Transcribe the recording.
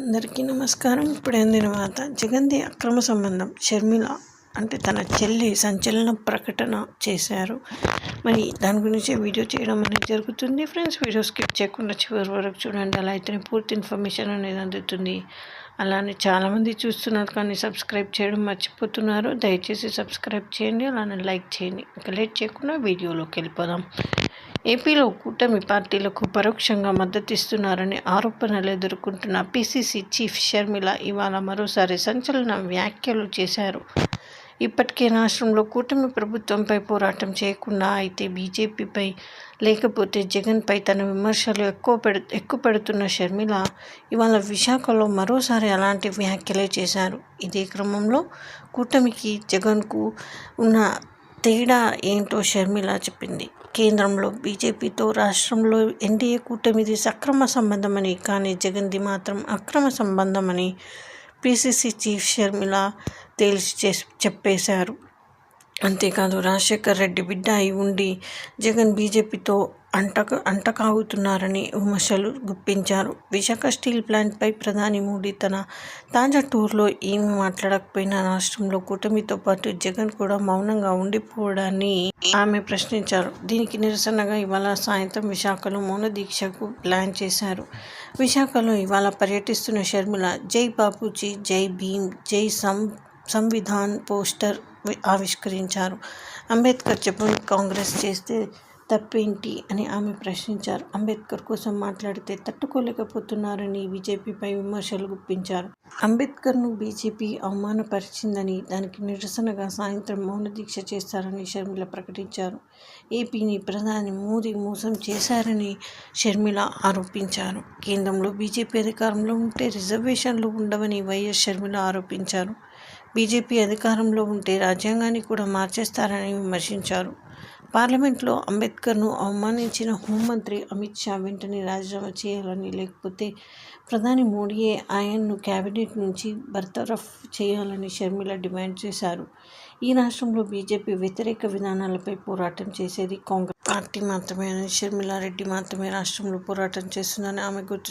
అందరికీ నమస్కారం. ఇప్పుడు తర్వాత వార్త జగన్ది అక్రమ సంబంధం షర్మిల అంటే తన చెల్లి సంచలన ప్రకటన చేశారు. మరి దాని గురించి వీడియో చేయడం అనేది జరుగుతుంది. ఫ్రెండ్స్ వీడియో స్కిప్ చేయకుండా చివరి వరకు చూడండి. అలా అయితేనే పూర్తి ఇన్ఫర్మేషన్ అనేది అందుతుంది. అలానే చాలామంది చూస్తున్నారు కానీ సబ్స్క్రైబ్ చేయడం మర్చిపోతున్నారు. దయచేసి సబ్స్క్రైబ్ చేయండి అలానే లైక్ చేయండి. ఇక లేట్ చేయకుండా వీడియోలోకి వెళ్ళిపోదాం. ఏపీలో కూటమి పార్టీలకు పరోక్షంగా మద్దతిస్తున్నారని ఆరోపణలు ఎదుర్కొంటున్న పిసిసి చీఫ్ షర్మిల ఇవాళ మరోసారి సంచలన వ్యాఖ్యలు చేశారు. ఇప్పటికే రాష్ట్రంలో కూటమి ప్రభుత్వంపై పోరాటం చేయకుండా అయితే బీజేపీపై లేకపోతే జగన్పై తన విమర్శలు ఎక్కువ పెడు ఎక్కువ పెడుతున్న షర్మిల ఇవాళ విశాఖలో మరోసారి అలాంటి వ్యాఖ్యలే చేశారు. ఇదే క్రమంలో కూటమికి జగన్కు ఉన్న తేడా ఏంటో షర్మిల చెప్పింది. కేంద్రంలో బీజేపీతో రాష్ట్రంలో ఎన్డీఏ కూటమిది సక్రమ సంబంధమని కానీ జగన్ది మాత్రం అక్రమ సంబంధమని పీసీసీ చీఫ్ షర్మిల తేల్చి చెప్పేశారు. అంతేకాదు రాజశేఖర్ రెడ్డి బిడ్డ అయి ఉండి జగన్ బీజేపీతో అంటక అంటకాగుతున్నారని విమర్శలు గుప్పించారు. విశాఖ స్టీల్ ప్లాంట్పై ప్రధాని మోడీ తన తాజా టూర్లో ఏమి మాట్లాడకపోయినా రాష్ట్రంలో కూటమితో పాటు జగన్ కూడా మౌనంగా ఉండిపోవడాన్ని ఆమె ప్రశ్నించారు. దీనికి నిరసనగా ఇవాళ సాయంత్రం విశాఖలో మౌన దీక్షకు ప్లాన్ చేశారు. విశాఖలో ఇవాళ పర్యటిస్తున్న షర్మిల జై బాపూజీ జై భీమ్ జై సం సంవిధాన్ పోస్టర్ ఆవిష్కరించారు. అంబేద్కర్ చెప్పని కాంగ్రెస్ చేస్తే తప్పేంటి అని ఆమె ప్రశ్నించారు. అంబేద్కర్ కోసం మాట్లాడితే తట్టుకోలేకపోతున్నారని బీజేపీపై విమర్శలు గుప్పించారు. అంబేద్కర్ను బీజేపీ అవమానపరిచిందని దానికి నిరసనగా సాయంత్రం మౌన దీక్ష చేస్తారని షర్మిల ప్రకటించారు. ఏపీని ప్రధాని మోదీ మోసం చేశారని షర్మిల ఆరోపించారు. కేంద్రంలో బీజేపీ అధికారంలో ఉంటే రిజర్వేషన్లు ఉండవని వైఎస్ షర్మిల ఆరోపించారు. బీజేపీ అధికారంలో ఉంటే రాజ్యాంగాన్ని కూడా మార్చేస్తారని విమర్శించారు. పార్లమెంట్లో అంబేద్కర్ను అవమానించిన హోంమంత్రి అమిత్ షా వెంటనే రాజీనామా చేయాలని లేకపోతే ప్రధాని మోడీయే ఆయన్ను కేబినెట్ నుంచి బర్తరఫ్ చేయాలని షర్మిల డిమాండ్ చేశారు. ఈ రాష్ట్రంలో బీజేపీ వ్యతిరేక విధానాలపై పోరాటం చేసేది కాంగ్రెస్ పార్టీ మాత్రమే అని షర్మిలారెడ్డి మాత్రమే రాష్ట్రంలో పోరాటం చేస్తుందని ఆమె గుర్తు